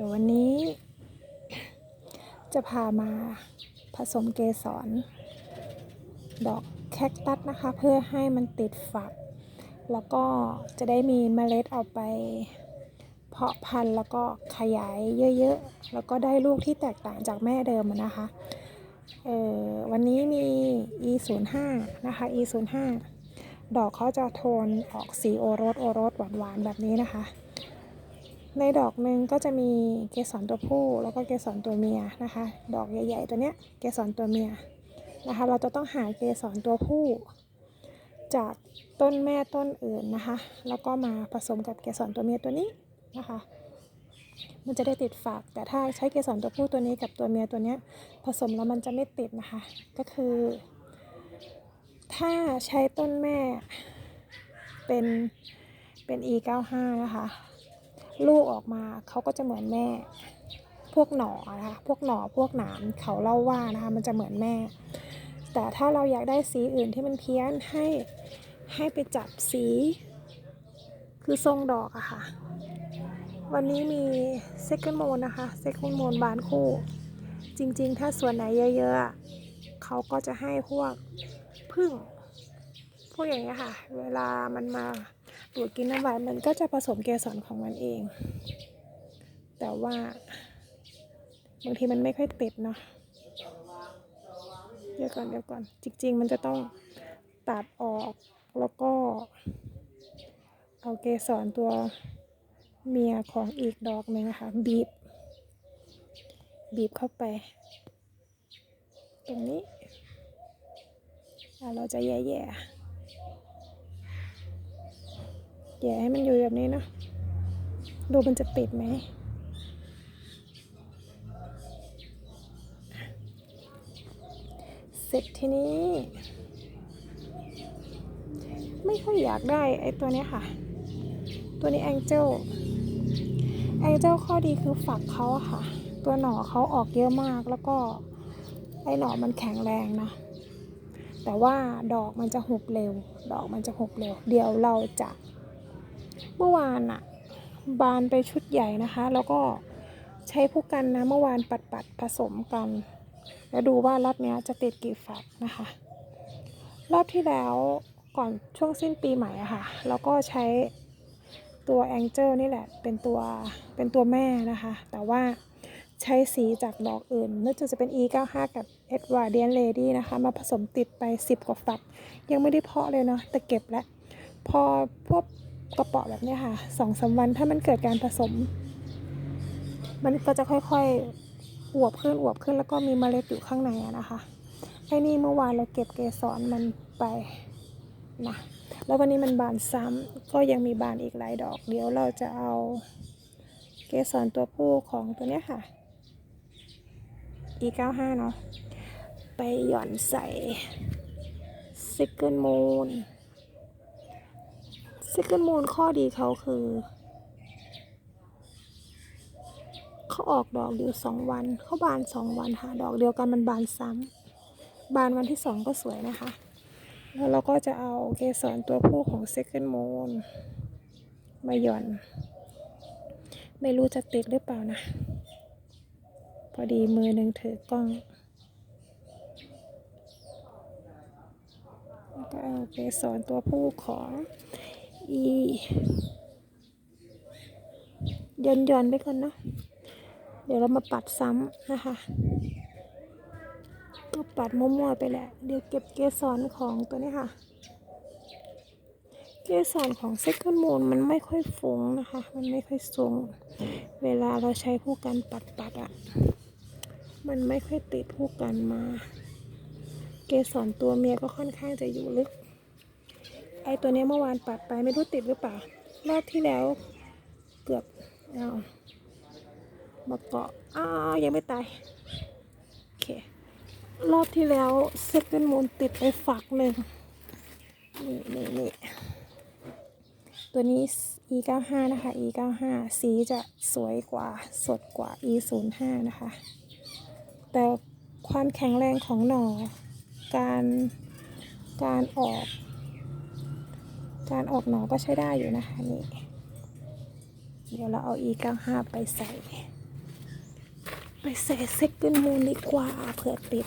ดี๋ยววันนี้ จะพามาผสมเกสรดอกแคคตัสนะคะ เพื่อให้มันติดฝัก แล้วก็จะได้มีเมล็ดเอาไป เพาะพันธุ์แล้วก็ขยายเยอะๆ แล้วก็ได้ลูกที่แตกต่างจากแม่เดิมนะคะเออวันนี้มี e 0 5นะคะ e 0 5ดอกเขาจะโทนออกสีโอรสโอรสหวานๆ แบบนี้นะคะ ในดอกหนึ่งก็จะมีเกสรตัวผู้แล้วก็เกสรตัวเมียนะคะ ดอกใหญ่ๆตัวเนี้ยเกสรตัวเมียนะคะ เราจะต้องหาเกสรตัวผู้ จากต้นแม่ต้นอื่นนะคะ แล้วก็มาผสมกับเกสรตัวเมียตัวนี้นะคะ มันจะได้ติดฝักแต่ถ้าใช้เกสรตัวผู้ตัวนี้กับตัวเมียตัวเนี้ยผสมแล้วมันจะไม่ติดนะคะ ก็คือ ถ้าใช้ต้นแม่เป็นเป็น e 9 5นะคะ ลูกออกมาเขาก็จะเหมือนแม่ พวกหน่อนะคะพวกหน่อพวกหนามเขาเล่าว่านะคะมันจะเหมือนแม่ แต่ถ้าเราอยากได้สีอื่นที่มันเพี้ยนให้ให้ไปจับสี คือทรงดอกอะค่ะ วันนี้มี second moon นะคะ second moon บานคู่ จริงๆ ถ้าส่วนไหนเยอะๆเขาก็จะให้พวกพึ่งพวกอย่างเงี้ยค่ะ เวลามันมา ดูดกินน้ำหวานมันก็จะผสมเกสรของมันเอง แต่ว่าบางทีมันไม่ค่อยติดเนาะเดี๋ยวก่อนเดี๋ยวก่อน จริง ๆ มันจะต้องตัดออกแล้วก็ เอาเกสรตัวเมียของอีกดอกหนึ่งนะคะบีบ บีบเข้าไป ตรงนี้เราจะแย่ๆ แย่ให้มันอยู่แบบนี้เนาะดูมันจะติดไหมเสร็จทีนี้ ไม่ค่อยอยากได้ไอ้ตัวนี้ค่ะ ตัวนี้แองเจลแองเจลข้อดีคือฝักเขาค่ะ ตัวหน่อเขาออกเยอะมากแล้วก็ไอ้หน่อมันแข็งแรงนะแต่ว่าดอกมันจะหุบเร็ว ดอกมันจะหุบเร็ว เดี๋ยวเราจะ เมื่อวานอะบานไปชุดใหญ่นะคะ แล้วก็ใช้ผู้กันนะเมื่อวานปัดปัดผสมกัน แล้วดูว่ารอบเนี้ยจะติดกี่ฝักนะคะ รอบที่แล้วก่อนช่วงสิ้นปีใหม่อะค่ะแล้วก็ใช้ตัวแองเจิลนี่แหละเป็นตัวเป็นตัวแม่นะคะ แต่ว่าใช้สีจากดอกอื่นนึกจะเป็น E 9 5 กับ Edward i a n Lady นะคะ มาผสมติดไป 10 กว่าฝัก ยังไม่ได้เพาะเลยเนาะแต่เก็บแล้ว พอพวก กระเป๋อแบบนี้ค่ะสองสามวันถ้ามันเกิดการผสม มันก็จะค่อยๆอวบขึ้นอวบขึ้นแล้วก็มีเมล็ดอยู่ข้างในนะคะไอ้นี่เมื่อวานเราเก็บเกสรมันไปนะแล้ววันนี้มันบานซ้ำก็ยังมีบานอีกหลายดอก เดี๋ยวเราจะเอาเกสรตัวผู้ของตัวเนี้ยค่ะ e 9 5 เนาะไปหย่อนใส่ซิกเกิลมูล second moon second moon ข้อดีเขาคือ เขาออกดอกเดียวสองวัน เขาบานสองวันหาดอกเดียวกันมันบานซ้ำ บานวันที่สองก็สวยนะคะ แล้วเราก็จะเอาเกสรตัวผู้ของ second moon มาหย่อน ไม่รู้จะติดหรือเปล่านะ พอดีมือหนึ่งถือกล้องแล้วก็เอาเกสรตัวผู้ของ อีย่อนย่อนๆไปก่อนเนาะเดี๋ยวเรามาปัดซ้ำนะคะ ก็ปัดมั่วๆไปแหละ เดี๋ยวเก็บเกสรของตัวนี้ค่ะ เกสรของ second moon มันไม่ค่อยฟุ้งนะคะ มันไม่ค่อยสูงเวลาเราใช้ผู้กันปัดๆอะมันไม่ค่อยติดผู้กันมา เกสรตัวเมียก็ค่อนข้างจะอยู่ลึก อตัวนี้เมื่อวานปัดไปไม่รู้ติดหรือเปล่า รอบที่แล้วเกือบเอามาเกาะอ้าวยังไม่ตาย โอเค รอบที่แล้วเซกเ n นมูนติดไปฝักหนึ่งนี่นี่นี่ตัวนี้ e 9 5 นะคะ e 9 5 สีจะสวยกว่าสดกว่า e 0 5 นะคะ แต่ความแข็งแรงของหน่อ การการออก การออกหนอก็ใช้ได้อยู่นะคะนี่ เดี๋ยวเราเอา e 9 5ไปใส่ ไปใส่เซ็กเกิลมูลดีกว่าเผื่อติด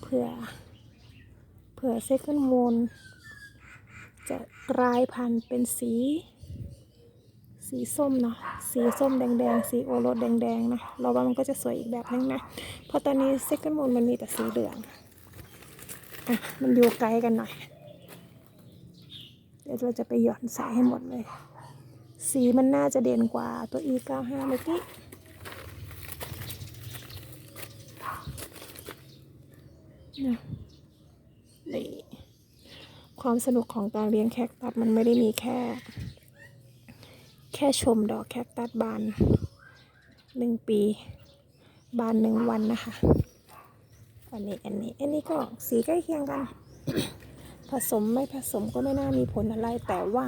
เผื่อเผื่อเซ็กเกิลมูลจะกลายพันธุ์เป็นสี สีส้มเนาะสีส้มแดงๆ สีโอรสแดงๆนะเราว่ามันก็จะสวยอีกแบบนึงนะ เพราะตอนนี้เซ็กเกิลมูลมันมีแต่สีเหลืองอะมันอยู่ไกลกันหน่อย ดี๋ยวเราจะไปหย่อนสายให้หมดเลย สีมันน่าจะเด่นกว่าตัว E95 เมื่อกี้นะนี่ความสนุกของการเลี้ยงแคคตัสมันไม่ได้มีแค่ แค่ชมดอกแคคตัสบานหนึ่งปี บานหนึ่งวันนะคะ อันนี้อันนี้ อันนี้ก็สีใกล้เคียงกัน ผสมไม่ผสมก็ไม่น่ามีผลอะไรแต่ว่า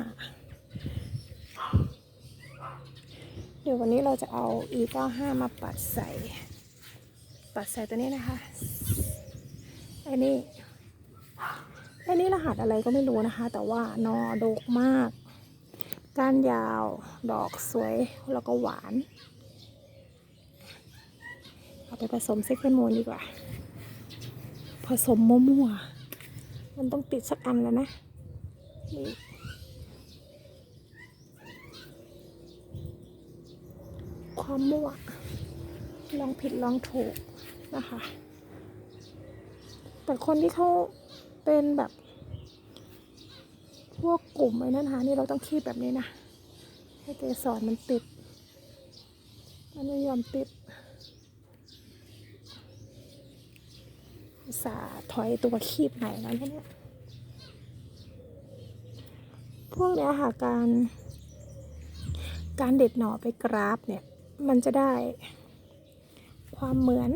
เดี๋ยววันนี้เราจะเอา E95 มาปัดใส่ ปัดใส่ตัวนี้นะคะไอันนี้อันนี้รหัสอะไรก็ไม่รู้นะคะ แต่ว่านอโดกมาก ก้านยาว ดอกสวยแล้วก็หวาน เอาไปผสมเซ็กเกิลมูนดีกว่า ผสมมั่วๆ มันต้องติดสักอันแล้วนะความมั่วลองผิดลองถูกนะคะ แต่คนที่เขาเป็นแบบ พวกกลุ่มไอ้นั่นนะคะนี่เราต้องคีบแบบนี้นะ ให้เกสรมันติด มันไม่ยอมติด อุตสาห์ถอยตัวคีบไหนแล้วเนี่ย พวกเนี้ยค่ะการ การเด็ดหน่อไปกราฟเนี่ย มันจะได้ ความเหมือน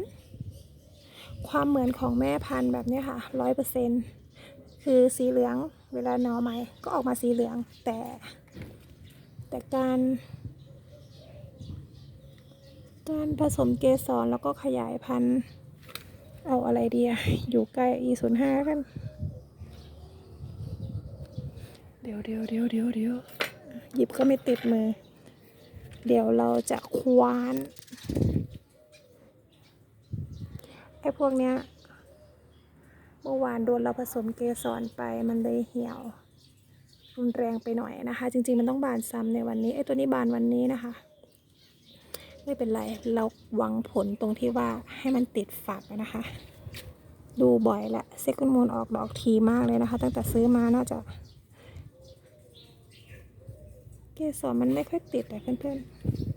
ความเหมือนของแม่พันธุ์แบบนี้ค่ะร้อยเปอร์เซ็นคือสีเหลืองเวลาหนอไหม่ก็ออกมาสีเหลืองแต่ แต่การการผสมเกสรแล้วก็ขยายพันธุ์ เอาอะไรดีอะอยู่ใกล้ e 0 5 กัน เดี๋ยวเดี๋ยวเดี๋ยวเดี๋ยวเดี๋ยวหยิบก็ไม่ติดมือ เดี๋ยวเราจะควานไอ้พวกเนี้ย เมื่อวานโดนเราผสมเกสรไปมันเลยเหี่ยวรุนแรงไปหน่อยนะคะ จริง ๆ มันต้องบานซ้ำในวันนี้ไอ้ตัวนี้บานวันนี้นะคะ ไม่เป็นไร เราหวังผลตรงที่ว่าให้มันติดฝักนะคะ ดูบ่อยละเซกุนมูลออกดอกทีมากเลยนะคะ ตั้งแต่ซื้อมาน่าจะเกสรมันไม่ค่อยติดแต่เพื่อน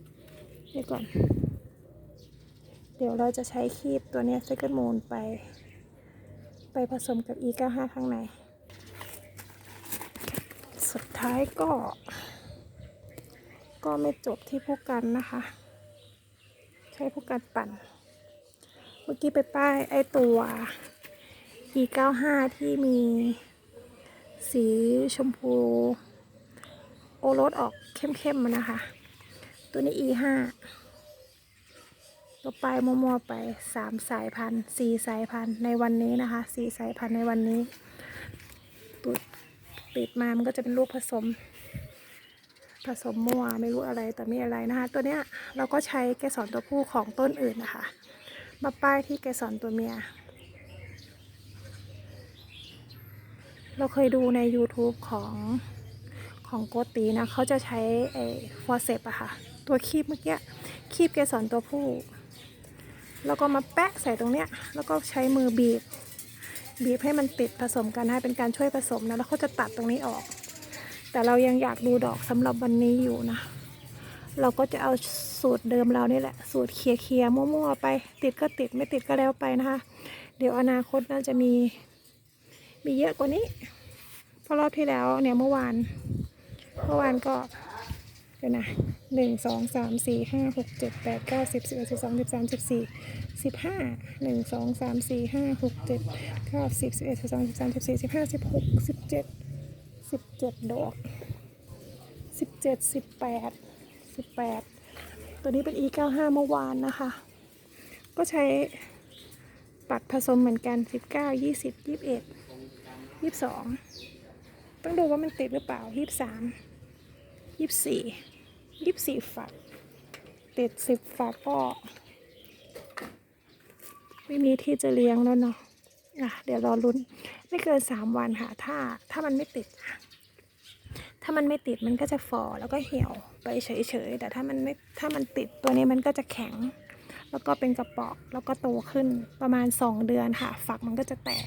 ๆเดี๋ยวก่อน เดี๋ยวเราจะใช้คีบตัวนี้เซกุนมูลไป ไปผสมกับ E95 ข้างใน สุดท้ายก็ ก็ไม่จบที่ผู้กันนะคะ ใช้ผู้กันปั่น เมื่อกี้ไปป้ายไอตัว E95 ที่มีสีชมพู โอรสออกเข้มๆมานะคะ ตัวนี้ E5 ตัวปลายมัวๆไปสามสายพันธุ์สี่สายพันธุ์ในวันนี้นะคะสี่สายพันธุ์ในวันนี้ ติดมามันก็จะเป็นลูกผสม ผสมมั่วไม่รู้อะไรแต่ไม่อะไรนะคะ ตัวเนี้ยเราก็ใช้เกสรตัวผู้ของต้นอื่นนะคะมาป้ายที่เกสรตัวเมีย เราเคยดูใน YouTube ของของโกตีนะเขาจะใช้ไอ้ฟอร์เซปอะค่ะ ตัวคีบเมื่อกี้คีบเกสรตัวผู้ แล้วก็มาแปะใส่ตรงเนี้ย แล้วก็ใช้มือบีบ บีบให้มันติดผสมกันให้เป็นการช่วยผสมนะ แล้วเขาจะตัดตรงนี้ออก แต่เรายังอยากดูดอกสำหรับวันนี้อยู่นะ เราก็จะเอาสูตรเดิมเรานี่แหละ สูตรเคลียร์เคลียร์มั่วๆไป ติดก็ติดไม่ติดก็แล้วไปนะคะ เดี๋ยวอนาคตน่าจะมี มีเยอะกว่านี้เพราะรอบที่แล้วเนี่ยเมื่อวาน เมื่อวานก็เดี๋ยวนะหนึ่งสองสามสี่ห้าหกเจ็ดแปดเก้าสิบสิบเอ็ดสิบสองสิบสามสิบสี่สิบห้าหนึ่งสองสามสี่ห้าหกเจ็ดเก้าสิบสิบเอ็ดสิบสองสิบสามสิบสี่สิบห้าสิบหกสิบเจ็ด สิบเจ็ดดอกสิบเจ็ดสิบแปดสิบแปดตัวนี้เป็น e เก้าห้าเมื่อวานนะคะ ก็ใช้ปัดผสมเหมือนกันสิบเก้ายี่สิบยี่สิบเอ็ดยี่สิบสองต้องดูว่ามันติดหรือเปล่ายี่สิบสามยี่สิบสี่ยี่สิบสี่ฝักติดสิบฝักก็ไม่มีที่จะเลี้ยงแล้วเนาะอะเดี๋ยวรอลุ้น ไม่เกินสามวันค่ะ ถ้าถ้ามันไม่ติด ถ้ามันไม่ติดมันก็จะฝ่อแล้วก็เหี่ยวไปเฉยๆแต่ถ้ามันไม่ถ้ามันติดตัวนี้มันก็จะแข็ง แล้วก็เป็นกระปาะแล้วก็โตขึ้นประมาณสองเดือนค่ะ ฝักมันก็จะแตก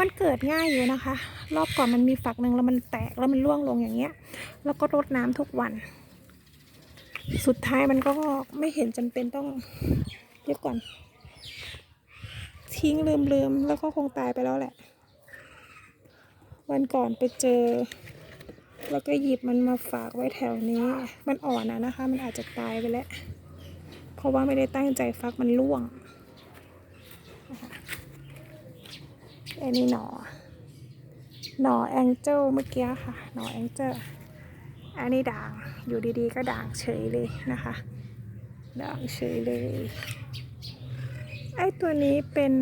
มันเกิดง่ายอยู่นะคะ รอบก่อนมันมีฝักหนึ่งแล้วมันแตกแล้วมันร่วงลงอย่างเงี้ย แล้วก็รดน้ำทุกวัน สุดท้ายมันก็ไม่เห็นจำเป็นต้องเดี๋ยวก่อน ทิ้งลืมลืมแล้วก็คงตายไปแล้วแหละ วันก่อนไปเจอ แล้วก็หยิบมันมาฝากไว้แถวนี้ มันอ่อนนะนะคะ มันอาจจะตายไปแล้ว เพราะว่าไม่ได้ตั้งใจฟักมันร่วงอันนี้หนอ หนอแองเจิลเมื่อกี้ค่ะ หนอแองเจิลอันนี้ด่าง อยู่ดีๆ ก็ด่างเฉยเลยนะคะ ด่างเฉยเลย ไอตัวนี้เป็น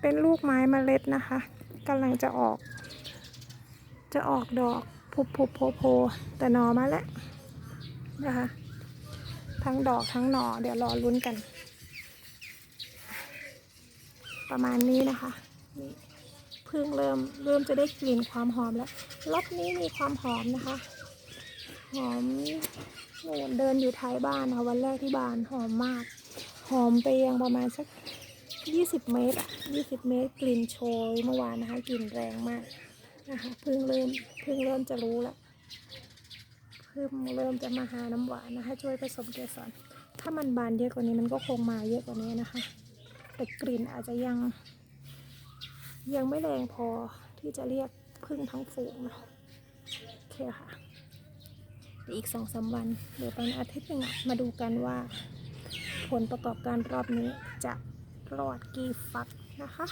เป็นลูกไม้เมล็ดนะคะกำลังจะออก จะออกดอกพุบพุบโพโพแต่หนอมาแล้วนะคะ ทั้งดอกทั้งหนอเดี๋ยวรอลุ้นกัน ประมาณนี้นะคะนี่เพิ่งเริ่มเริ่มจะได้กลิ่นความหอมแล้วรอบนี้มีความหอมนะคะ หอมโน่นเดินอยู่ท้ายบ้านนะวันแรกที่บ้านหอมมาก หอมไปยังประมาณสักยี่สิบเมตรอะยี่สิบเมตรกลิ่นโชยเมื่อวานนะคะกลิ่นแรงมากนะคะเพิ่งเริ่มเพิ่งเริ่มจะรู้แล้วเพิ่งเริ่มจะมาหาน้ำหวานนะคะ ช่วยผสมเกสรถ้ามันบานเยอะกว่านี้มันก็คงมาเยอะกว่านี้นะคะ แต่กลิ่นอาจจะยัง ยังไม่แรงพอที่จะเรียกพึ่งทั้งฝูงนะโอเคค่ะอีกสองสามวันหรือประมาณอาทิตย์หนึ่งมาดูกันว่า ผลประกอบการรอบนี้จะรอดกี่ฟักนะคะ